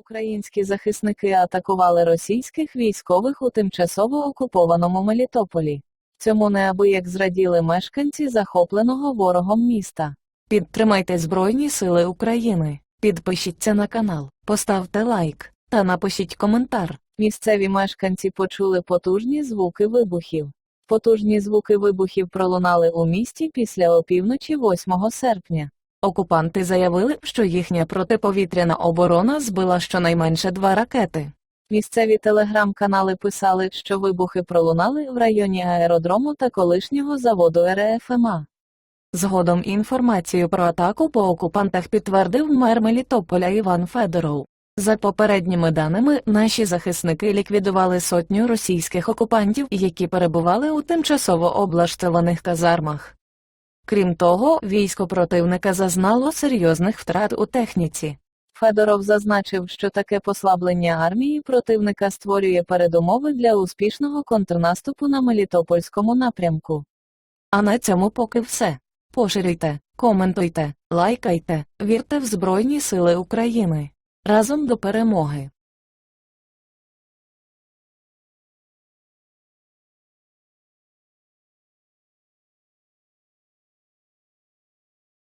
Українські захисники атакували російських військових у тимчасово окупованому Мелітополі. Цьому неабияк зраділи мешканці захопленого ворогом міста. Підтримайте Збройні Сили України, підпишіться на канал, поставте лайк та напишіть коментар. Місцеві мешканці почули потужні звуки вибухів. Потужні звуки вибухів пролунали у місті після опівночі 8 серпня. Окупанти заявили, що їхня протиповітряна оборона збила щонайменше два ракети. Місцеві телеграм-канали писали, що вибухи пролунали в районі аеродрому та колишнього заводу РФМА. Згодом інформацію про атаку по окупантах підтвердив мер Мелітополя Іван Федоров. За попередніми даними, наші захисники ліквідували сотню російських окупантів, які перебували у тимчасово облаштованих казармах. Крім того, військо противника зазнало серйозних втрат у техніці. Федоров зазначив, що таке послаблення армії противника створює передумови для успішного контрнаступу на Мелітопольському напрямку. А на цьому поки все. Поширюйте, коментуйте, лайкайте, вірте в Збройні Сили України. Разом до перемоги!